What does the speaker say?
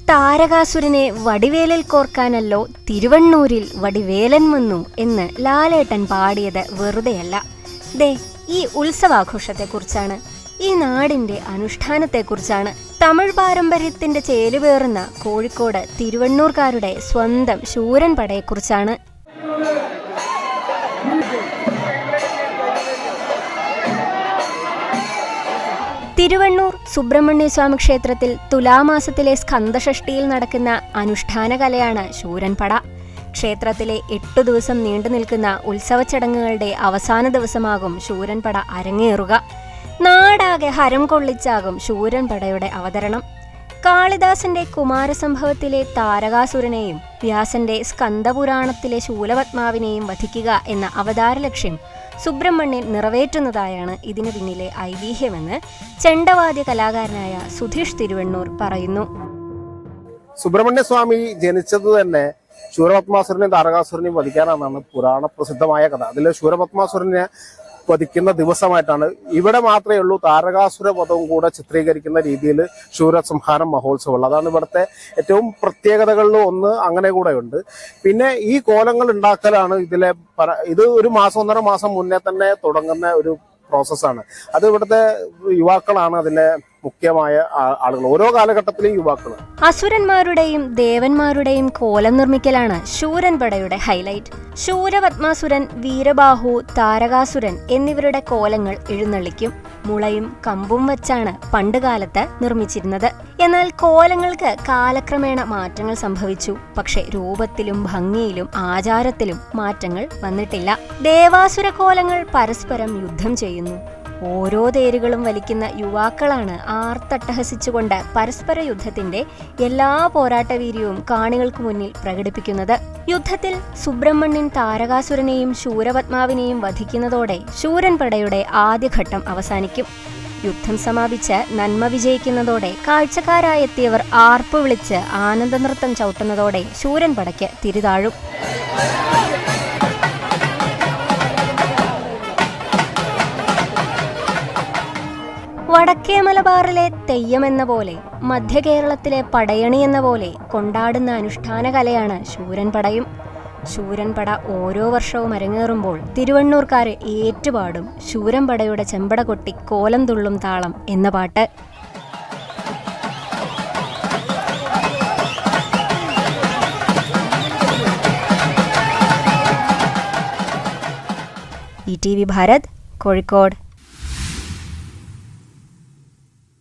താരകാസുരനെ വടിവേലിൽ കോർക്കാനല്ലോ തിരുവണ്ണൂരിൽ വടിവേലൻ വന്നു എന്ന് ലാലേട്ടൻ പാടിയത് വെറുതെയല്ല. ദേ ഈ ഉത്സവാഘോഷത്തെക്കുറിച്ചാണ് ഈ നാടിന്റെ അനുഷ്ഠാനത്തെക്കുറിച്ചാണ് തമിഴ് പാരമ്പര്യത്തിന്റെ ചേരുവേറുന്ന കോഴിക്കോട് തിരുവണ്ണൂർക്കാരുടെ സ്വന്തം ശൂരൻ പടയെക്കുറിച്ചാണ്. തിരുവണ്ണൂർ സുബ്രഹ്മണ്യ സ്വാമി ക്ഷേത്രത്തിൽ തുലാമാസത്തിലെ സ്കന്ധഷഷ്ടിയിൽ നടക്കുന്ന അനുഷ്ഠാന കലയാണ് ശൂരൻപട. ക്ഷേത്രത്തിലെ എട്ടു ദിവസം നീണ്ടു നിൽക്കുന്ന ഉത്സവ ചടങ്ങുകളുടെ അവസാന ദിവസമാകും ശൂരൻപട അരങ്ങേറുക. നാടാകെ ഹരം കൊള്ളിച്ചാകും ശൂരൻപടയുടെ അവതരണം. കാളിദാസന്റെ കുമാരസംഭവത്തിലെ താരകാസുരനെയും വ്യാസന്റെ സ്കന്ദപുരാണത്തിലെ ശൂലപത്മാവിനെയും വധിക്കുക എന്ന അവതാര ലക്ഷ്യം സുബ്രഹ്മണ്യൻ നിറവേറ്റുന്നതായാണ് ഇതിനു പിന്നിലെ ഐതിഹ്യമെന്ന് ചെണ്ടവാദ്യ കലാകാരനായ സുധീഷ് തിരുവണ്ണൂർ പറയുന്നു. സുബ്രഹ്മണ്യ സ്വാമി ജനിച്ചത് തന്നെ ശൂരപത്മാസുരനെയും താരകാസുരനെയും വധിക്കാനാണെന്നാണ് പുരാണ പ്രസിദ്ധമായ കഥ. അതിൽ ശൂരപത്മാസുരനെ വധിക്കുന്ന ദിവസമായിട്ടാണ്. ഇവിടെ മാത്രമേ ഉള്ളൂ താരകാസുര പദവും കൂടെ ചിത്രീകരിക്കുന്ന രീതിയിൽ ശൂരസംഹാരം മഹോത്സവമുള്ളത് അതാണ് ഇവിടുത്തെ ഏറ്റവും പ്രത്യേകതകളിൽ ഒന്ന് അങ്ങനെ കൂടെ ഉണ്ട്. പിന്നെ ഈ കോലങ്ങൾ ഉണ്ടാക്കലാണ് ഇതിലെ ഇത് ഒരു മാസം ഒന്നര മാസം മുന്നേ തന്നെ തുടങ്ങുന്ന ഒരു പ്രോസസ്സാണ് അത് ഇവിടുത്തെ യുവാക്കളാണ് അതിന്റെ മുഖ്യമായ ആളുകൾ. ഓരോ കാലഘട്ടത്തിലെയും യുവാക്കൾ അസുരന്മാരുടെയും ദേവന്മാരുടെയും കോലം നിർമ്മിക്കലാണ് ശൂരൻപടയുടെ ഹൈലൈറ്റ്. ശൂരപത്മാസുരൻ വീരബാഹു താരകാസുരൻ എന്നിവരുടെ കോലങ്ങൾ എഴുന്നള്ളിക്കും മുളയും കമ്പും വച്ചാണ് പണ്ടുകാലത്ത് നിർമ്മിച്ചിരുന്നത്. എന്നാൽ കോലങ്ങൾക്ക് കാലക്രമേണ മാറ്റങ്ങൾ സംഭവിച്ചു. പക്ഷേ രൂപത്തിലും ഭംഗിയിലും ആചാരത്തിലും മാറ്റങ്ങൾ വന്നിട്ടില്ല. ദേവാസുര കോലങ്ങൾ പരസ്പരം യുദ്ധം ചെയ്യുന്നു. ഓരോ തേരുകളും വലിക്കുന്ന യുവാക്കളാണ് ആർത്തട്ടഹസിച്ചുകൊണ്ട് പരസ്പര യുദ്ധത്തിന്റെ എല്ലാ പോരാട്ടവീര്യവും കാണികൾക്ക് മുന്നിൽ പ്രകടിപ്പിക്കുന്നത്. യുദ്ധത്തിൽ സുബ്രഹ്മണ്യൻ താരകാസുരനെയും ശൂരപത്മാവിനെയും വധിക്കുന്നതോടെ ശൂരൻപടയുടെ ആദ്യഘട്ടം അവസാനിക്കും. യുദ്ധം സമാപിച്ച് നന്മ വിജയിക്കുന്നതോടെ കാഴ്ചക്കാരായെത്തിയവർ ആർപ്പ് വിളിച്ച് ആനന്ദനൃത്തം ചവിട്ടുന്നതോടെ ശൂരൻപടയ്ക്ക് തിരിതാഴും. വടക്കേ മലബാറിലെ തെയ്യം എന്ന പോലെ മധ്യ കേരളത്തിലെ പടയണി എന്ന പോലെ കൊണ്ടാടുന്ന അനുഷ്ഠാന കലയാണ് ശൂരൻപടയും ശൂരൻപട ഓരോ വർഷവും അരങ്ങേറുമ്പോൾ തിരുവണ്ണൂർക്കാർ ഏറ്റുപാടും ശൂരൻപടയുടെ ചെമ്പട കൊട്ടി കോലം തുള്ളും താളം എന്ന പാട്ട്. E T V Bharat Kozhikode.